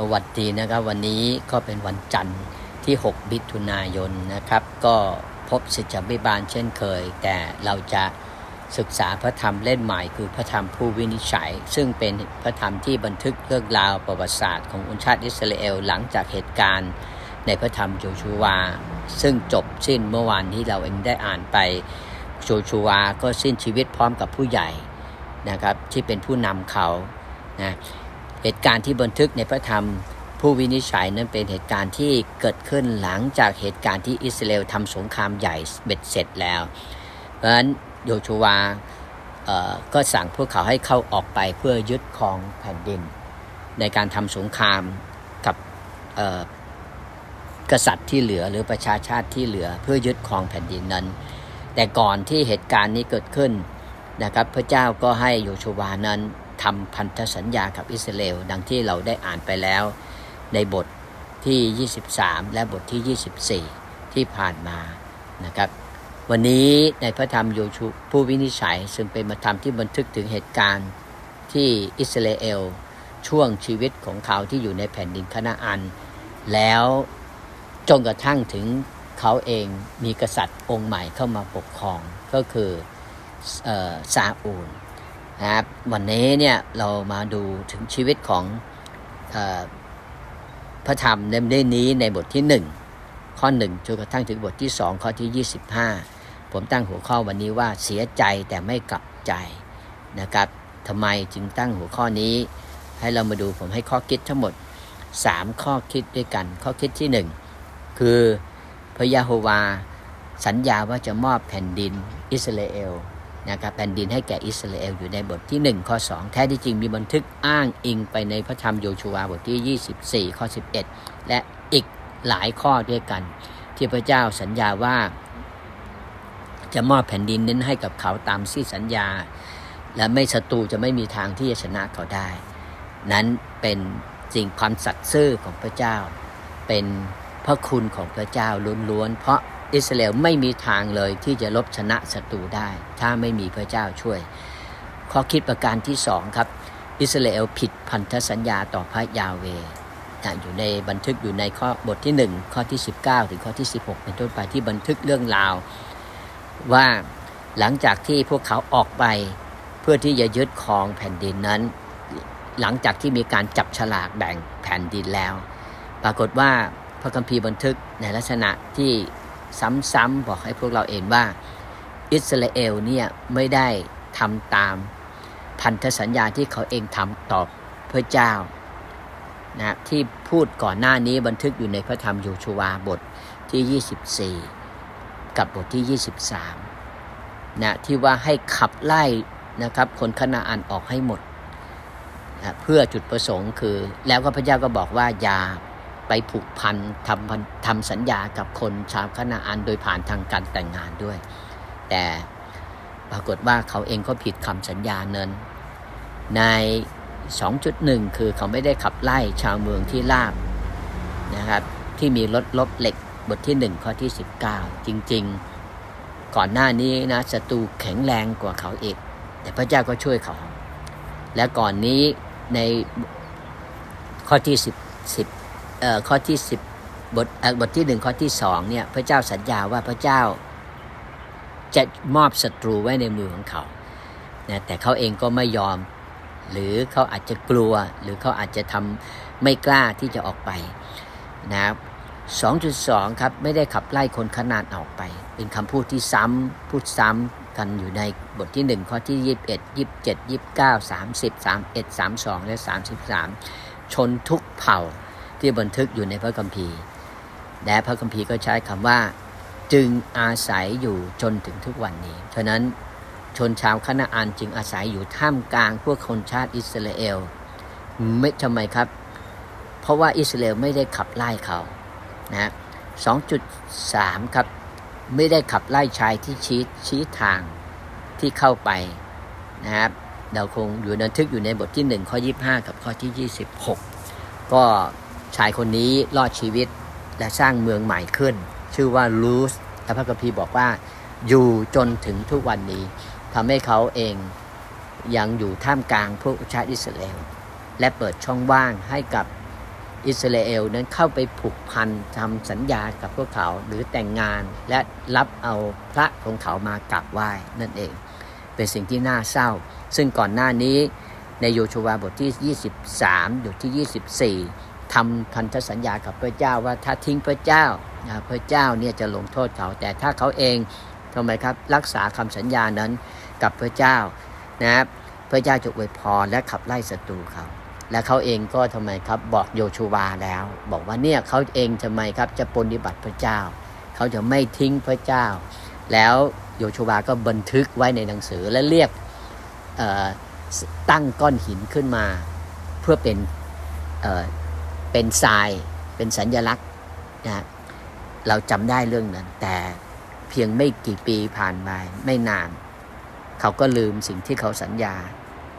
สวัสดีนะครับวันนี้ก็เป็นวันจันทร์ที่ 6 มิถุนายนนะครับ ก็พบศิษยบิบาลเช่นเคย แต่เราจะศึกษาพระธรรมเล่มใหม่คือพระธรรมผู้วินิจฉัย ซึ่งเป็นพระธรรมที่บันทึกเรื่องราวประวัติศาสตร์ของอุนชาติอิสราเอลหลังจากเหตุการณ์ในพระธรรมโยชูวา ซึ่งจบสิ้นเมื่อวานที่เราเองได้อ่านไปโยชูวาก็สิ้นชีวิตพร้อมกับผู้ใหญ่นะครับที่เป็นผู้นำเขานะ เหตุการณ์ที่บันทึกในพระธรรม ผู้วินิจฉัยนั้นเป็นเหตุการณ์ที่เกิดขึ้นหลังจากเหตุการณ์ที่อิสราเอลทำสงครามใหญ่เบ็ดเสร็จแล้ว เพราะฉะนั้นโยชูวาก็สั่งพวกเขาให้เข้าออกไปเพื่อยึดครองแผ่นดิน ในการทำสงครามกับกษัตริย์ที่เหลือหรือประชาชาติที่เหลือเพื่อยึดครองแผ่นดินนั้น แต่ก่อนที่เหตุการณ์นี้เกิดขึ้นนะครับพระเจ้าก็ให้โยชูวานั้น ทำพันธสัญญากับอิสราเอลดังที่เราได้อ่านไปแล้ว ในบทที่ 23 และบทที่ 24 ที่ผ่านมานะครับ วันนี้ในพระธรรมโยชูผู้วินิจฉัย ซึ่งเป็นพระธรรมที่บันทึกถึงเหตุการณ์ที่อิสราเอลช่วงชีวิตของเขาที่อยู่ในแผ่นดินคณาอัน แล้วจนกระทั่งถึงเขาเองมีกษัตริย์องค์ใหม่เข้ามาปกครองก็คือซาอูล นะครับวันนี้เนี่ยเรามาดูถึงชีวิตของออพระธรรมเล่มนี้ในบทที่ 1 ข้อ1จนกระทั่งถึงบทที่ 2 ข้อที่ 25 ผมตั้งหัวข้อวันนี้ว่าเสียใจแต่ไม่กลับใจนะครับทำไมจึงตั้งหัวข้อนี้ ให้เรามาดูผมให้ข้อคิดทั้งหมด 3 ข้อคิดด้วยกัน ข้อคิดที่ 1 คือพระยาโฮวาสัญญาว่าจะมอบแผ่นดินอิสราเอล นะครับแผ่นดินให้แก่อิสราเอลอยู่ในบทที่ 1 ข้อ 2 แท้ที่จริงมีบันทึกอ้างอิงไปในพระธรรมโยชูวาบทที่ 24 ข้อ 11 และอีกหลายข้อด้วยกัน ที่พระเจ้าสัญญาว่า จะมอบแผ่นดินนั้นให้กับเขาตามที่สัญญา และไม่ศัตรูจะไม่มีทางที่จะชนะเขาได้ นั้นเป็นสิ่งความสัตย์ซื่อของพระเจ้า เป็นพระคุณของพระเจ้าล้วนๆเพราะ อิสราเอลไม่มีทางเลยที่จะลบชนะศัตรูได้ ถ้าไม่มีพระเจ้าช่วย ข้อคิดประการที่สองครับ อิสราเอลผิดพันธสัญญาต่อพระยาเวนะอยู่ในบันทึกอยู่ในข้อบทที่ 1 ข้อที่ 19 ถึงข้อที่ 16 เป็นต้นไปที่บันทึกเรื่องราว ว่าหลังจากที่พวกเขาออกไปเพื่อที่จะยึดครองแผ่นดินนั้น หลังจากที่มีการจับฉลากแบ่งแผ่นดินแล้ว ปรากฏว่าพระคัมภีร์บันทึกในลักษณะที่ ซ้ำๆบอกให้พวกเราเห็นว่า อิสราเอลเนี่ยไม่ได้ทำตามพันธสัญญาที่เขาเองทำต่อพระเจ้านะที่พูดก่อนหน้านี้บันทึกอยู่ในพระธรรมโยชูวาบทที่ 24 กับบทที่ 23นะที่ว่าให้ขับไล่นะครับคนคณาอันออกให้หมดนะเพื่อจุดประสงค์คือ แล้วก็พระเจ้าก็บอกว่าอย่า ไปผูกพันทำพันทำสัญญากับคนชาวคณาอันโดยผ่านทางการแต่งงานด้วย แต่ปรากฏว่าเขาเองก็ผิดคำสัญญานั้น ใน 2.1 คือเขาไม่ได้ขับไล่ชาวเมืองที่ลาบนะครับที่มีรถลบเหล็กบทที่ 1 ข้อที่ 19 จริงๆ ก่อนหน้านี้นะศัตรูแข็งแรงกว่าเขาเองแต่พระเจ้าก็ช่วยเขา และก่อนนี้ในข้อที่ 10 10 ข้อที่10บบทบทที่หนึ่งข้อที่สองเนี่ยพระเจ้าสัญญาว่าพระเจ้าจะมอบศัตรูไว้ในมือของเขานะแต่เขาเองก็ไม่ยอม หรือเขาอาจจะกลัว หรือเขาอาจจะทำไม่กล้าที่จะออกไปนะครับ2.2 ครับ ไม่ได้ขับไล่คนขนาดออกไป เป็นคำพูดที่ซ้ำพูดซ้ำกันอยู่ในบทที่ 1 ข้อที่ 21 27 29 30 31 32 และ 33 ชนทุกเผ่า ที่บันทึกอยู่ในพระคัมภีร์ และพระคัมภีร์ก็ใช้คำว่า จึงอาศัยอยู่จนถึงทุกวันนี้ ฉะนั้นชนชาวคณาอันจึงอาศัยอยู่ท่ามกลางพวกคนชาติอิสราเอลไม่ทำไมครับ เพราะว่าอิสราเอลไม่ได้ขับไล่เขานะ2.3 ครับ ไม่ได้ขับไล่ชายที่ชี้ชี้ทางที่เข้าไปนะครับเราคงอยู่บันทึกอยู่ในบทที่ 1 ข้อ 25 กับข้อที่ 26 ก็ ชายคนนี้รอดชีวิตและสร้างเมืองใหม่ขึ้น ชื่อว่าลูสและพระคัมภีร์บอกว่าอยู่จนถึงทุกวันนี้ทำให้เขาเองยังอยู่ท่ามกลางพวกชาติอิสราเอลและเปิดช่องว่างให้กับอิสราเอลนั้นเข้าไปผูกพันทำสัญญากับพวกเขาหรือแต่งงานและรับเอาพระของเขามากราบไหว้นั่นเอง เป็นสิ่งที่น่าเศร้า ซึ่งก่อนหน้านี้ในโยชูวาบทที่ 23 บทที่ 24 ทำพันธสัญญากับพระเจ้าว่าถ้าทิ้งพระเจ้านะพระเจ้าเนี่ยจะลงโทษเขา แต่ถ้าเขาเองทำไมครับรักษาคำสัญญานั้นกับพระเจ้านะครับพระเจ้าจะอวยพรและขับไล่ศัตรูเขาและเขาเองก็ทำไมครับบอกโยชูวาแล้ว บอกว่าเนี่ยเขาเองทำไมครับจะปฏิบัติพระเจ้า เขาจะไม่ทิ้งพระเจ้า แล้วโยชูวาก็บันทึกไว้ในหนังสือและเรียกตั้งก้อนหินขึ้นมา เพื่อเป็น เป็นทรายเป็นสัญญลักษณ์นะเราจำได้เรื่องนั้น แต่เพียงไม่กี่ปีผ่านมาไม่นาน เขาก็ลืมสิ่งที่เขาสัญญา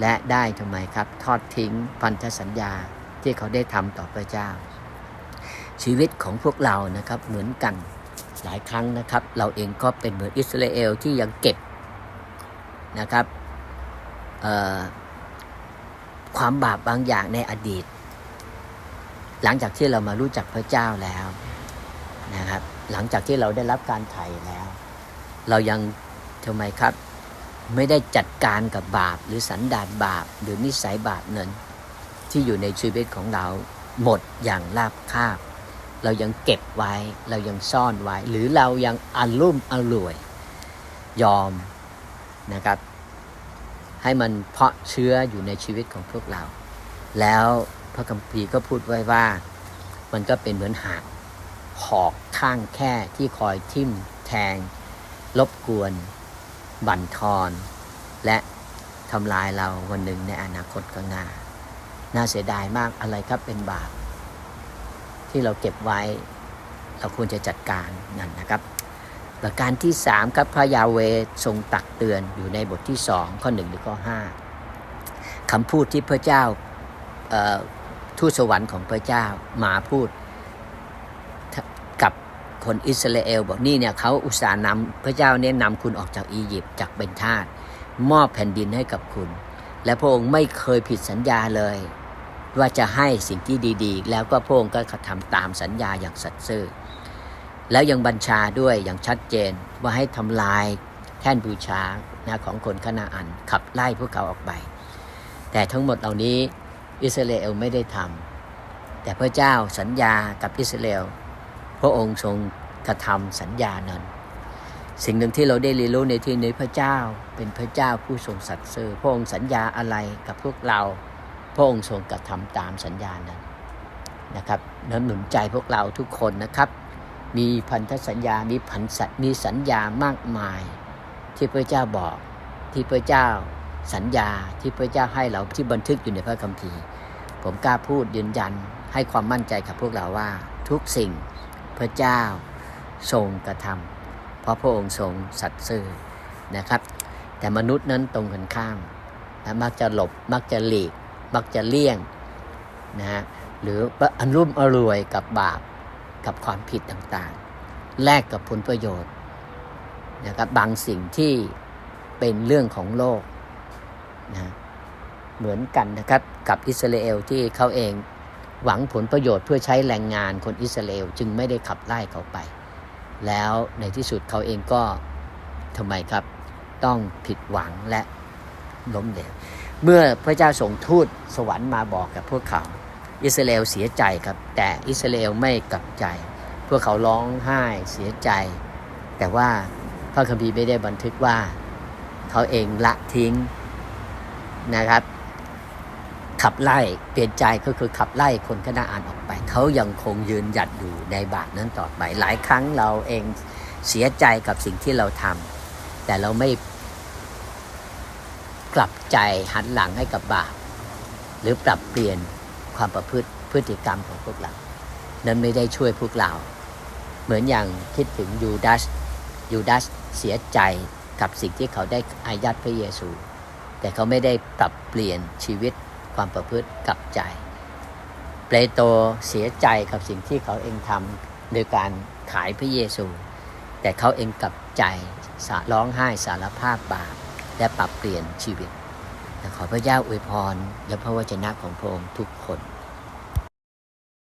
และได้ทำไมครับ ทอดทิ้งพันธสัญญาที่เขาได้ทำต่อพระเจ้า ชีวิตของพวกเรานะครับเหมือนกันหลายครั้งนะครับ เราเองก็เป็นเหมือนอิสราเอลที่ยังเก็บนะครับความบาปบางอย่างในอดีต หลังจากที่เรามารู้จักพระเจ้าแล้วนะครับ หลังจากที่เราได้รับการไถ่แล้ว เรายังทำไมครับ ไม่ได้จัดการกับบาป หรือสันดานบาป หรือนิสัยบาปนั้น ที่อยู่ในชีวิตของเราหมดอย่างราบคาบ เรายังเก็บไว้ เรายังซ่อนไว้ หรือเรายังอารมุ่มอร่วย ยอมนะครับ ให้มันเพาะเชื้ออยู่ในชีวิตของพวกเรา แล้ว พระคัมภีร์ก็พูดไว้ว่า มันก็เป็นเหมือนหากหอกข้างแค่ที่คอยทิ่มแทงรบกวน บั่นทอน และทำลายเราวันหนึ่งในอนาคตข้างหน้า น่าเสียดายมากอะไรครับเป็นบาป ที่เราเก็บไว้ เราควรจะจัดการนั่นนะครับ ประการที่สามครับพระยาเวทรงตักเตือนอยู่ในบทที่สองข้อหนึ่งหรือข้อห้าคำพูดที่พระเจ้า ทูตสวรรค์ของพระเจ้ามาพูดกับคนอิสราเอลบอกนี่เนี่ยเขาอุตส่าห์นำพระเจ้าเนี่ยนำคุณออกจากอียิปต์จากเป็นทาสมอบแผ่นดินให้กับคุณ และพระองค์ไม่เคยผิดสัญญาเลย ว่าจะให้สิ่งที่ดี ๆ แล้วก็พระองค์ก็ทำตามสัญญาอย่างสัตย์ซื่อแล้วยังบัญชาด้วยอย่างชัดเจนว่าให้ทำลายแท่นบูชาของคนคณาอันขับไล่พวกเขาออกไป แต่ทั้งหมดเหล่านี้ อิสราเอลไม่ได้ทำแต่พระเจ้าสัญญากับอิสราเอลพระองค์ทรงกระทำสัญญานั้น สิ่งหนึ่งที่เราได้เรียนรู้ในที่นี้พระเจ้าเป็นพระเจ้าผู้ทรงสัตย์ซื่อพระองค์สัญญาอะไรกับพวกเรา พระองค์ทรงกระทำตามสัญญานั้นนะครับนั้นหนุนใจพวกเราทุกคนนะครับ มีพันธสัญญา มีพันธมีสัญญามากมาย ที่พระเจ้าบอกที่พระเจ้า สัญญาที่พระเจ้าให้เราที่บันทึกอยู่ในพระคัมภีร์ ผมกล้าพูดยืนยันให้ความมั่นใจกับพวกเราว่า ทุกสิ่งพระเจ้าทรงกระทำเพราะพระองค์ทรงสัตย์ซื่อนะครับ แต่มนุษย์นั้นตรงกันข้ามและมักจะหลบมักจะหลีก มักจะเลี่ยงนะฮะหรืออันรุ่มอรวยกับบาปกับความผิดต่างๆ แลกกับผลประโยชน์นะครับบางสิ่งที่เป็นเรื่องของโลก นะเหมือนกันนะครับกับอิสราเอลที่เขาเองหวังผลประโยชน์เพื่อใช้แรงงานคนอิสราเอลจึงไม่ได้ขับไล่เขาไป แล้วในที่สุดเขาเองก็ทำไมครับ ต้องผิดหวังและล้มเหลวเมื่อพระเจ้าส่งทูตสวรรค์มาบอกกับพวกเขา อิสราเอลเสียใจครับ แต่อิสราเอลไม่กลับใจ พวกเขาร้องไห้เสียใจ แต่ว่าพระคัมภีร์ไม่ได้บันทึกว่า เขาเองละทิ้ง นะครับ ขับไล่เปลี่ยนใจก็คือขับไล่คนคณะอ่านออกไป เขายังคงยืนหยัดอยู่ในบาปนั้นต่อไป หลายครั้งเราเองเสียใจกับสิ่งที่เราทำแต่เราไม่กลับใจหันหลังให้กับบาปหรือปรับเปลี่ยนความประพฤติพฤติกรรมของพวกเรา นั้นไม่ได้ช่วยพวกเรา เหมือนอย่างคิดถึงยูดาสยูดาสเสียใจกับสิ่งที่เขาได้อายัดพระเยซู แต่เขาไม่ได้ปรับเปลี่ยนชีวิตความประพฤติกับใจ เปโตรเสียใจกับสิ่งที่เขาเองทำโดยการขายพระเยซู แต่เขาเองกลับใจสาร้องไห้สารภาพบาปและปรับเปลี่ยนชีวิตขอพระเจ้าอวยพรและพระวจนะของพระองค์ทุกคน